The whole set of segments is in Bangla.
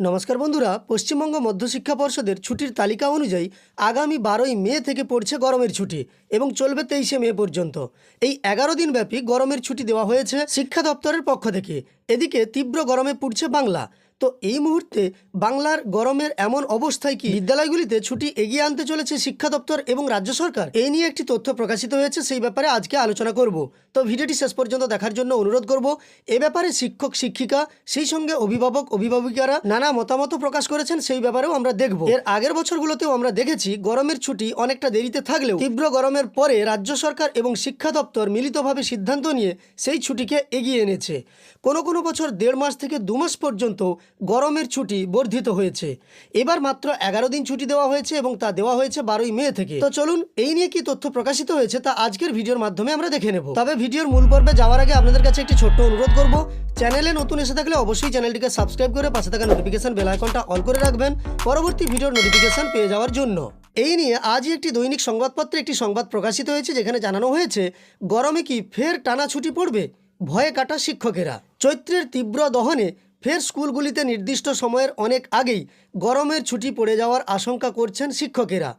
নমস্কার বন্ধুরা, পশ্চিমবঙ্গ মধ্যশিক্ষা পর্ষদের ছুটির তালিকা অনুযায়ী আগামী বারোই মে থেকে পড়ছে গরমের ছুটি এবং চলবে তেইশে মে পর্যন্ত। এই এগারো দিন ব্যাপী গরমের ছুটি দেওয়া হয়েছে শিক্ষা দপ্তরের পক্ষ থেকে। এদিকে তীব্র গরমে পুড়ছে বাংলা। তো এই মুহূর্তে বাংলার গরমের এমন অবস্থায় কি বিদ্যালয়গুলিতে ছুটি এগিয়ে আনতে চলেছে শিক্ষা দপ্তর এবং রাজ্য সরকার? এই নিয়ে একটি তথ্য প্রকাশিত হয়েছে, সেই ব্যাপারে আজকে আলোচনা করব। তো ভিডিওটি শেষ পর্যন্ত দেখার জন্য অনুরোধ করব, এ ব্যাপারে শিক্ষক, শিক্ষিকা, সেই সঙ্গে অভিভাবক, অভিভাবিকারা নানা মতামত প্রকাশ করেছেন, সেই ব্যাপারেও আমরা দেখব। এর আগের বছরগুলোতেও আমরা দেখেছি, গরমের ছুটি অনেকটা দেরিতে থাকলেও তীব্র গরমের পরে রাজ্য সরকার এবং শিক্ষা দপ্তর মিলিতভাবে সিদ্ধান্ত নিয়ে সেই ছুটিকে এগিয়ে এনেছে। কোনো কোনো বছর দেড় মাস থেকে দু মাস পর্যন্ত গরমের ছুটি বর্ধিত হয়েছে। এবার মাত্র এগারো দিন ছুটি দেওয়া হয়েছে এবং তা দেওয়া হয়েছে বারোই মে থেকে। তো চলুন, এই নিয়ে কি তথ্য প্রকাশিত হয়েছে তা আজকের ভিডিওর মাধ্যমে আমরা দেখে নেব। তবে ভিডিওর মূল পর্বে যাওয়ার আগে আপনাদের কাছে একটি ছোট্ট অনুরোধ করব, চ্যানেলে নতুন এসে থাকলে অবশ্যই চ্যানেলটিকে সাবস্ক্রাইব করে পাশে থাকা নোটিফিকেশন বেল আইকনটা অল করে রাখবেন পরবর্তী ভিডিওর নোটিফিকেশন পেয়ে যাওয়ার জন্য। এই নিয়ে আজই একটি দৈনিক সংবাদপত্রে একটি সংবাদ প্রকাশিত হয়েছে যেখানে জানানো হয়েছে, গরমে কি ফের টানা ছুটি পড়বে? ভয়ে কাটা শিক্ষকেরা। চৈত্রের তীব্র দহনে ফের স্কুলগুলিতে নির্দিষ্ট সময়ের অনেক আগেই গরমের ছুটি পড়ে যাওয়ার আশঙ্কা করছেন শিক্ষকেরা।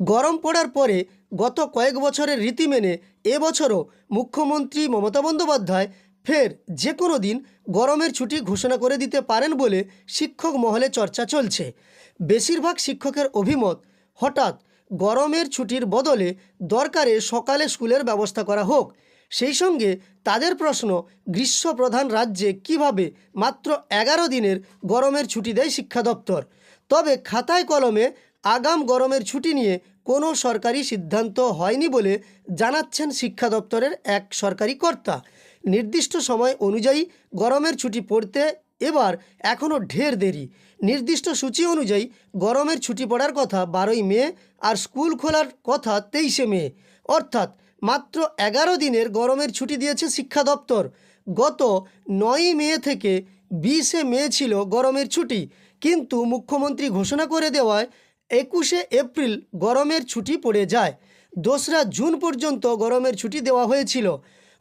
গরম পড়ার পরে গত কয়েক বছরের রীতি মেনে এবছরও মুখ্যমন্ত্রী মমতা বন্দ্যোপাধ্যায় ফের যে কোনো দিন গরমের ছুটি ঘোষণা করে দিতে পারেন বলে শিক্ষক মহলে চর্চা চলছে। বেশিরভাগ শিক্ষকের অভিমত, হঠাৎ গরমের ছুটির বদলে দরকারে সকালে স্কুলের ব্যবস্থা করা হোক। সেই সঙ্গে তাদের প্রশ্ন, গ্রীষ্মপ্রধান রাজ্যে কীভাবে মাত্র এগারো দিনের গরমের ছুটি দেয় শিক্ষা দপ্তর? তবে খাতায় কলমে আগাম গরমের ছুটি নিয়ে কোনো সরকারি সিদ্ধান্ত হয়নি বলে জানাচ্ছেন শিক্ষা দপ্তরের এক সরকারি কর্তা। নির্দিষ্ট সময় অনুযায়ী গরমের ছুটি পড়তে এবার এখনও ঢের দেরি। নির্দিষ্ট সূচি অনুযায়ী গরমের ছুটি পড়ার কথা বারোই মে আর স্কুল খোলার কথা তেইশে মে। অর্থাৎ মাত্র এগারো দিনের গরমের ছুটি দিয়েছে শিক্ষা দপ্তর। গত নয়ই মে থেকে বিশে মে ছিল গরমের ছুটি। কিন্তু মুখ্যমন্ত্রী ঘোষণা করে দেওয়ায় একুশে এপ্রিল গরমের ছুটি পড়ে যায়। দোসরা জুন পর্যন্ত গরমের ছুটি দেওয়া হয়েছিল।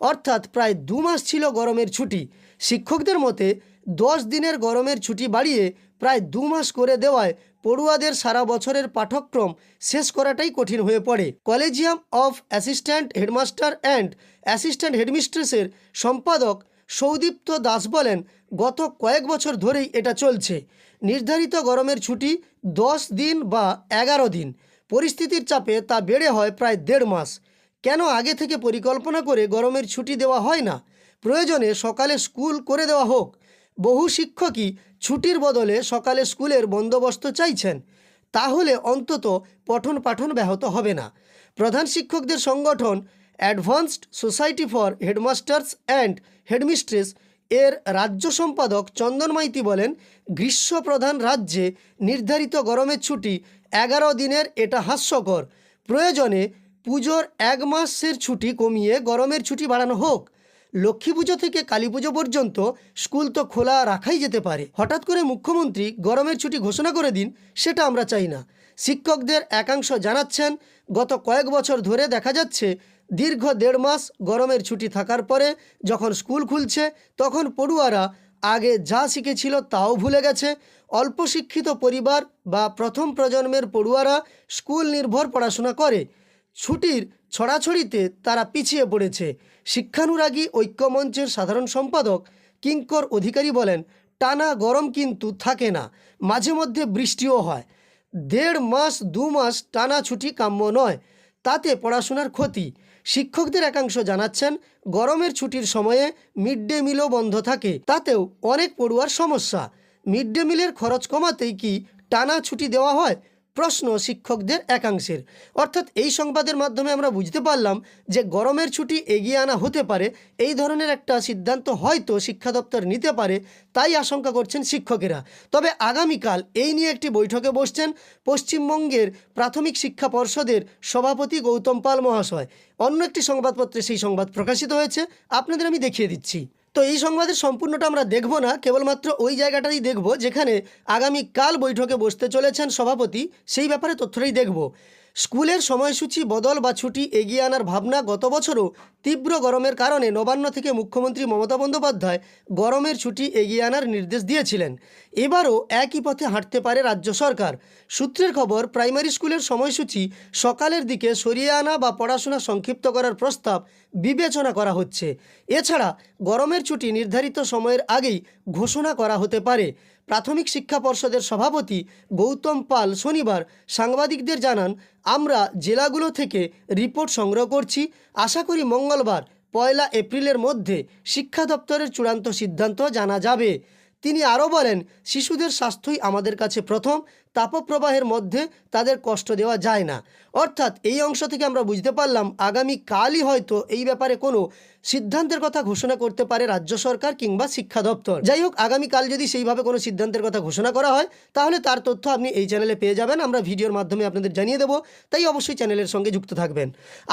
অর্থাৎ প্রায় দু মাস ছিল গরমের ছুটি। শিক্ষকদের মতে দশ দিনের গরমের ছুটি বাড়িয়ে প্রায় দু মাস করে দেওয়ায় পড়ুয়াদের সারা বছরের পাঠ্যক্রম শেষ করাটাই কঠিন হয়ে পড়ে। Collegium of assistant headmaster and assistant হেডমিস্ট্রেসের সম্পাদক সৌদীপ্ত দাস বলেন, গত কয়েক বছর ধরেই এটা চলছে। নির্ধারিত গরমের ছুটি দশ দিন বা এগারো দিন। পরিস্থিতির চাপে তা বেড়ে হয় প্রায় দেড় মাস। কেন আগে থেকে পরিকল্পনা করে গরমের ছুটি দেওয়া হয় না? প্রয়োজনে সকালে স্কুল করে দেওয়া হোক। বহু শিক্ষকই ছুটির বদলে সকালে স্কুলের বন্দোবস্ত চাইছেন। তাহলে অন্তত পঠন পাঠন ব্যাহত হবে না। প্রধান শিক্ষকদের সংগঠন advanced society for headmasters and headmistress এর রাজ্য সম্পাদক চন্দন মাইতি বলেন, গ্রীষ্মপ্রধান রাজ্যে নির্ধারিত গরমের ছুটি এগারো দিনের এটা হাস্যকর। প্রয়োজনে পুজোর এক মাসের ছুটি কমিয়ে গরমের ছুটি বাড়ানো হোক। লক্ষ্মী পুজো থেকে কালী পুজো পর্যন্ত স্কুল তো খোলা রাখাই যেতে পারে। হঠাৎ করে মুখ্যমন্ত্রী গরমের ছুটি ঘোষণা করে দিন, সেটা আমরা চাই না। শিক্ষকদের একাংশ জানাচ্ছেন, গত কয়েক বছর ধরে দেখা যাচ্ছে দীর্ঘ দেড় মাস গরমের ছুটি থাকার পরে যখন স্কুল খুলছে, তখন পড়ুয়ারা আগে যা শিখেছিল তাও ভুলে গেছে। অল্প শিক্ষিত পরিবার বা প্রথম প্রজন্মের পড়ুয়ারা স্কুল নির্ভর পড়াশোনা করে। ছুটির ছড়াছড়িতে তারা পিছিয়ে পড়েছে। শিক্ষানুরাগী ঐক্যমঞ্চের সাধারণ সম্পাদক কিঙ্কর অধিকারী বলেন, টানা গরম কিন্তু থাকে না, মাঝে মধ্যে বৃষ্টিও হয়। দেড় মাস, দু মাস টানা ছুটি কাম্য নয়, তাতে পড়াশোনার ক্ষতি। শিক্ষকদের একাংশ জানাচ্ছেন, গরমের ছুটির সময়ে মিড ডে মিলও বন্ধ থাকে, তাতেও অনেক পড়ুয়ার সমস্যা। মিড ডে মিলের খরচ কমাতেই কি টানা ছুটি দেওয়া হয়? প্রশ্ন শিক্ষকদের একাংশের। অর্থাৎ এই সংবাদের মাধ্যমে আমরা বুঝতে পারলাম যে গরমের ছুটি এগিয়ে আনা হতে পারে, এই ধরনের একটা সিদ্ধান্ত হয়তো শিক্ষা দপ্তর নিতে পারে, তাই আশঙ্কা করছেন শিক্ষকেরা। তবে আগামীকাল এই নিয়ে একটি বৈঠকে বসছেন পশ্চিমবঙ্গের প্রাথমিক শিক্ষা পর্ষদের সভাপতি গৌতম পাল মহাশয়। অন্য একটি সংবাদপত্রে সেই সংবাদ প্রকাশিত হয়েছে, আপনাদের আমি দেখিয়ে দিচ্ছি। তো এই সংবাদের সম্পূর্ণটা আমরা দেখব না, কেবলমাত্র ওই জায়গাটাই দেখব যেখানে আগামীকাল বৈঠকে বসতে চলেছেন সভাপতি, সেই ব্যাপারে তথ্যটাই দেখব। স্কুলের সময়সূচি বদল বা ছুটি এগিয়ে আনার ভাবনা গত বছরও তীব্র গরমের কারণে নবান্ন থেকে মুখ্যমন্ত্রী মমতা বন্দ্যোপাধ্যায় গরমের ছুটি এগিয়ে আনার নির্দেশ দিয়েছিলেন। এবারও একই পথে হাঁটতে পারে রাজ্য সরকার। সূত্রের খবর, প্রাইমারি স্কুলের সময়সূচি সকালের দিকে সরিয়ে আনা বা পড়াশোনা সংক্ষিপ্ত করার প্রস্তাব বিবেচনা করা হচ্ছে। এছাড়া গরমের ছুটি নির্ধারিত সময়ের আগেই ঘোষণা করা হতে পারে। প্রাথমিক শিক্ষা পর্ষদের সভাপতি গৌতম পাল শনিবার সাংবাদিকদের জানান, আমরা জেলাগুলো থেকে রিপোর্ট সংগ্রহ করছি। আশা করি মঙ্গলবার, পয়লা এপ্রিলের মধ্যে শিক্ষা দপ্তরের চূড়ান্ত সিদ্ধান্ত জানা যাবে। তিনি আরও বলেন, শিশুদের স্বাস্থ্যই আমাদের কাছে প্রথম। তাপপ্রবাহের মধ্যে তাদের কষ্ট দেওয়া যায় না। অর্থাৎ এই অংশ থেকে আমরা বুঝতে পারলাম আগামী কালই হয়তো এই ব্যাপারে কোনো সিদ্ধান্তের কথা ঘোষণা করতে পারে রাজ্য সরকার কিংবা শিক্ষা দপ্তর। যাই হোক আগামীকাল যদি সেইভাবে কোনো সিদ্ধান্তের কথা ঘোষণা করা হয়, তাহলে তার তথ্য আপনি এই চ্যানেলে পেয়ে যাবেন। আমরা ভিডিওর মাধ্যমে আপনাদের জানিয়ে দেবো, তাই অবশ্যই চ্যানেলের সঙ্গে যুক্ত থাকবেন।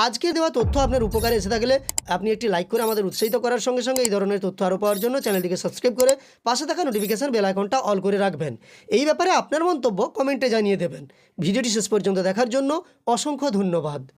আজকে দেওয়া তথ্য আপনার উপকারে এসে থাকলে আপনি একটি লাইক করে আমাদের উৎসাহিত করার সঙ্গে সঙ্গে এই ধরনের তথ্য আরও পাওয়ার জন্য চ্যানেলটিকে সাবস্ক্রাইব করে পাশে থাকা নোটিফিকেশন বেল আইকনটা অল করে রাখবেন। এই ব্যাপারে আপনার মন্তব্য কমেন্টে জানিয়ে দেবেন। ভিডিওটি শেষ পর্যন্ত দেখার জন্য অসংখ্য ধন্যবাদ।